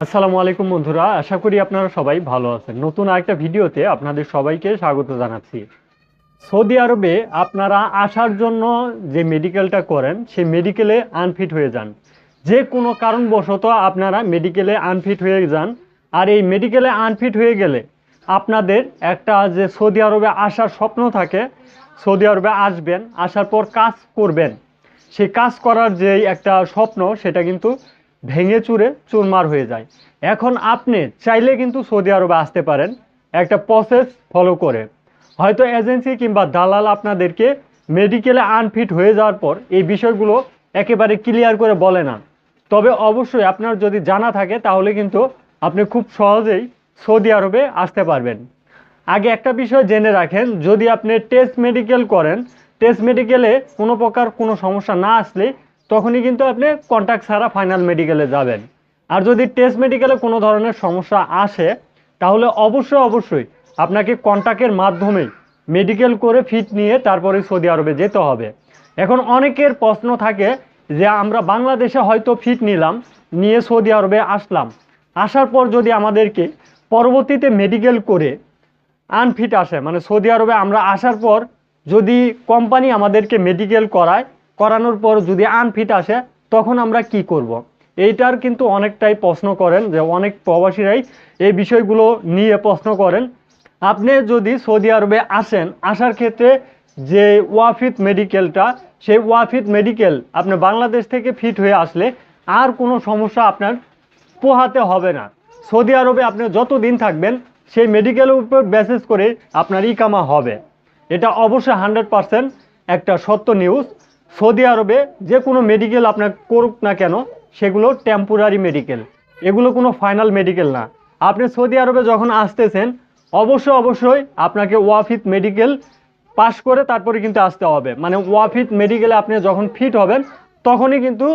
আসসালামু আলাইকুম বন্ধুরা, আশা করি আপনারা সবাই ভালো আছেন। নতুন আরেকটা ভিডিওতে আপনাদের সবাইকে স্বাগত জানাচ্ছি। সৌদি আরবে আপনারা আসার জন্য যে মেডিকেলটা করেন সেই মেডিকেলে আনফিট হয়ে যান। যে কোনো কারণবশত আপনারা মেডিকেলে আনফিট হয়ে যান। আর এই মেডিকেলে আনফিট হয়ে গেলে আপনাদের একটা যে সৌদি আরবে আসার স্বপ্ন থাকে, সৌদি আরবে আসবেন, আসার পর কাজ করবেন। সেই কাজ করার যে একটা স্বপ্ন, সেটা কিন্তু ভেঙে চুরে চুরমার হয়ে যায়। এখন আপনি চাইলে কিন্তু সৌদি আরবে আসতে পারেন, একটা প্রসেস ফলো করে। হয়তো এজেন্সি কিংবা দালাল আপনাদেরকে মেডিকেলে আনফিট হয়ে যাওয়ার পর এই বিষয়গুলো একেবারে ক্লিয়ার করে বলে না। তবে অবশ্যই আপনার যদি জানা থাকে, তাহলে কিন্তু আপনি খুব সহজেই সৌদি আরবে আসতে পারবেন। আগে একটা বিষয় জেনে রাখেন, যদি আপনি টেস্ট মেডিকেল করেন টেস্ট মেডিকেলে কোনো প্রকার কোনো সমস্যা না আসলে তখনই কিন্তু আপনি কন্ট্যাক্ট ছাড়া ফাইনাল মেডিকেলে যাবেন। আর যদি টেস্ট মেডিকেলে কোনো ধরনের সমস্যা আসে, তাহলে অবশ্যই অবশ্যই আপনাকে কন্ট্যাক্টের মাধ্যমে মেডিকেল করে ফিট নিয়ে তারপরে সৌদি আরবে যেতে হবে। এখন অনেকের প্রশ্ন থাকে যে, আমরা বাংলাদেশে হয়তো ফিট নিলাম, নিয়ে সৌদি আরবে আসলাম। আসার পর যদি আমাদেরকে পরবর্তীতে মেডিকেল করে আনফিট আসে মানে সৌদি আরবে আমরা আসার পর যদি কোম্পানি আমাদেরকে মেডিকেল করায় করানোর পর যদি আনফিট আসে, তখন আমরা কি করব। এইটার কিন্তু অনেকটাই প্রশ্ন করেন যে অনেক প্রবাসীরাই এই বিষয়গুলো নিয়ে প্রশ্ন করেন। আপনি যদি সৌদি আরবে আসেন, আসার ক্ষেত্রে যে ওয়াফিত মেডিকেলটা, সেই ওয়াফিত মেডিকেল আপনি বাংলাদেশ থেকে ফিট হয়ে আসলে আর কোনো সমস্যা আপনার পোহাতে হবে না। সৌদি আরবে আপনি যত দিন থাকবেন, সেই মেডিকেলের উপর বেসিস করে আপনার ইকামা হবে। এটা অবশ্যই হান্ড্রেড পারসেন্ট একটা সত্য নিউজ সৌদি আরবে যে কোনো মেডিকেল আপনার করুক না কেন, সেগুলো টেম্পোরারি মেডিকেল এগুলো কোনো ফাইনাল মেডিকেল না। আপনি সৌদি আরবে যখন আসতেছেন অবশ্যই অবশ্যই আপনাকে ওয়াফিত মেডিকেল পাশ করে তারপরে কিন্তু আসতে হবে। মানে ওয়াফিত মেডিকেলে আপনি যখন ফিট হবেন, তখনই কিন্তু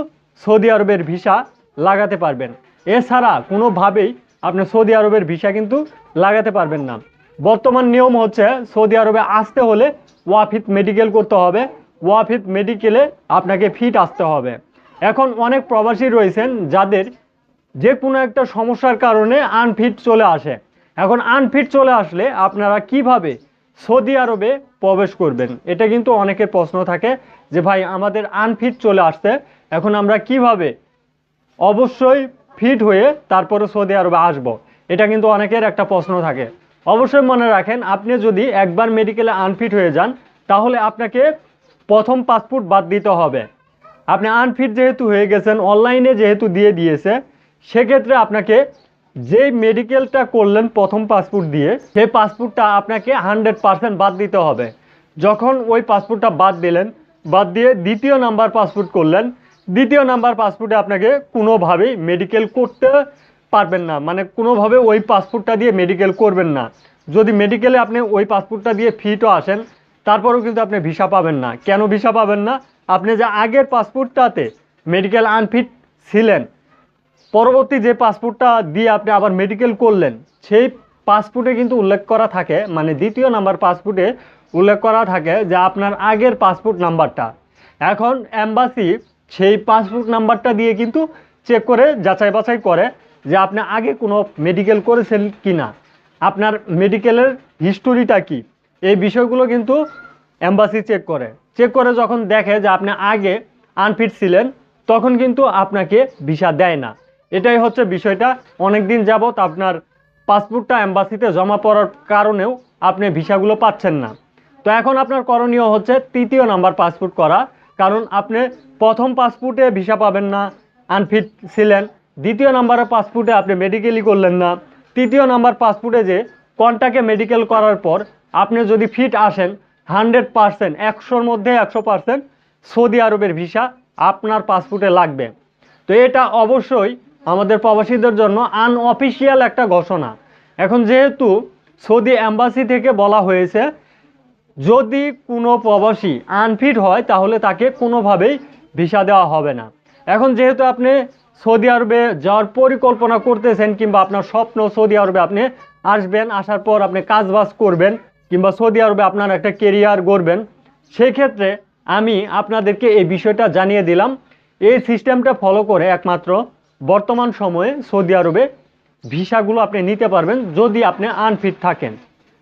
সৌদি আরবের ভিসা লাগাতে পারবেন। এছাড়া কোনোভাবেই আপনি সৌদি আরবের ভিসা কিন্তু লাগাতে পারবেন না। বর্তমান নিয়ম হচ্ছে সৌদি আরবে আসতে হলে ওয়াফিত মেডিকেল করতে হবে। ওয়াফিত মেডিকেলে আপনাকে ফিট আসতে হবে। এখন অনেক প্রবাসী রয়েছেন যাদের যে কোনো একটা সমস্যার কারণে আনফিট চলে আসে। এখন আনফিট চলে আসলে আপনারা কীভাবে সৌদি আরবে প্রবেশ করবেন? এটা কিন্তু অনেকের প্রশ্ন থাকে যে, ভাই, আমাদের আনফিট চলে আসতে, এখন আমরা কীভাবে অবশ্যই ফিট হয়ে তারপরে সৌদি আরবে আসব? এটা কিন্তু অনেকের একটা প্রশ্ন থাকে। অবশ্যই মনে রাখেন, আপনি যদি একবার মেডিকেলে আনফিট হয়ে যান, তাহলে আপনাকে প্রথম পাসপোর্ট বাদ দিতে হবে। আপনি আনফিট যেহেতু হয়ে গেছেন অনলাইনে যেহেতু দিয়ে দিয়েছে, সেক্ষেত্রে আপনাকে যেই মেডিকেলটা করলেন প্রথম পাসপোর্ট দিয়ে, সেই পাসপোর্টটা আপনাকে হান্ড্রেড পারসেন্ট বাদ দিতে হবে। যখন ওই পাসপোর্টটা বাদ দিলেন, বাদ দিয়ে দ্বিতীয় নাম্বার পাসপোর্ট করলেন, দ্বিতীয় নাম্বার পাসপোর্টে আপনাকে কোনোভাবেই মেডিকেল করতে পারবেন না। মানে কোনোভাবে ওই পাসপোর্টটা দিয়ে মেডিকেল করবেন না। যদি মেডিকেলে আপনি ওই পাসপোর্টটা দিয়ে ফিটও আসেন তারপরেও কিন্তু আপনি ভিসা পাবেন না। কেন ভিসা পাবেন না? আপনি যে আগের পাসপোর্টটাতে মেডিকেল আনফিট ছিলেন, পরবর্তী যে পাসপোর্টটা দিয়ে আপনি আবার মেডিকেল করলেন, সেই পাসপোর্টে কিন্তু উল্লেখ করা থাকে মানে দ্বিতীয় নাম্বার পাসপোর্টে উল্লেখ করা থাকে যে আপনার আগের পাসপোর্ট নাম্বারটা। এখন অ্যাম্বাসি সেই পাসপোর্ট নাম্বারটা দিয়ে কিন্তু চেক করে, যাচাই বাছাই করে যে আপনি আগে কোনো মেডিকেল করেছেন কি না আপনার মেডিকেলের হিস্টোরিটা কি? এই বিষয়গুলো কিন্তু অ্যাম্বাসি চেক করে। চেক করে যখন দেখে যে আপনি আগে আনফিট ছিলেন, তখন কিন্তু আপনাকে ভিসা দেয় না। এটাই হচ্ছে বিষয়টা। অনেক দিন যাবৎ আপনার পাসপোর্টটা অ্যাম্বাসিতে জমা পড়ার কারণেও আপনি ভিসাগুলো পাচ্ছেন না। তো এখন আপনার করণীয় হচ্ছে তৃতীয় নাম্বার পাসপোর্ট করা। কারণ আপনি প্রথম পাসপোর্টে ভিসা পাবেন না আনফিট ছিলেন। দ্বিতীয় নাম্বারের পাসপোর্টে আপনি মেডিকেলই করলেন না। তৃতীয় নাম্বার পাসপোর্টে যে কন্টাকে মেডিকেল করার পর আপনি যদি ফিট আসেন হান্ড্রেড পারসেন্ট একশোর মধ্যে একশো পারসেন্ট সৌদি আরবের ভিসা আপনার পাসপোর্টে লাগবে। তো এটা অবশ্যই আমাদের প্রবাসীদের জন্য আনঅফিসিয়াল একটা ঘোষণা। এখন যেহেতু সৌদি অ্যাম্বাসি থেকে বলা হয়েছে, যদি কোনো প্রবাসী আনফিট হয়, তাহলে তাকে কোনোভাবেই ভিসা দেওয়া হবে না। এখন যেহেতু আপনি সৌদি আরবে যাওয়ার পরিকল্পনা করতেছেন কিংবা আপনার স্বপ্ন সৌদি আরবে আপনি আসবেন, আসার পর আপনি কাজবাজ করবেন কিংবা সৌদি আরবে আপনার একটা কেরিয়ার গড়বেন। সেক্ষেত্রে আমি আপনাদেরকে এই বিষয়টা জানিয়ে দিলাম। এই সিস্টেমটা ফলো করে একমাত্র বর্তমান সময়ে সৌদি আরবে ভিসাগুলো আপনি নিতে পারবেন যদি আপনি আনফিট থাকেন।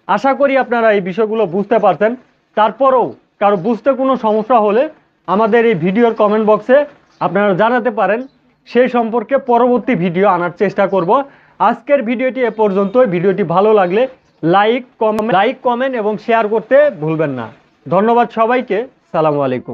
আশা করি আপনারা এই বিষয়গুলো বুঝতে পারছেন। তারপরেও কারও বুঝতে কোনো সমস্যা হলে আমাদের এই ভিডিওর কমেন্ট বক্সে আপনারা জানাতে পারেন। সেই সম্পর্কে পরবর্তী ভিডিও আনার চেষ্টা করব। আজকের ভিডিওটি এ পর্যন্ত ভিডিওটি ভালো লাগলে লাইক কমেন্ট লাইক, কমেন্ট এবং শেয়ার করতে ভুলবেন না। ধন্যবাদ সবাইকে। সালামু আলাইকুম।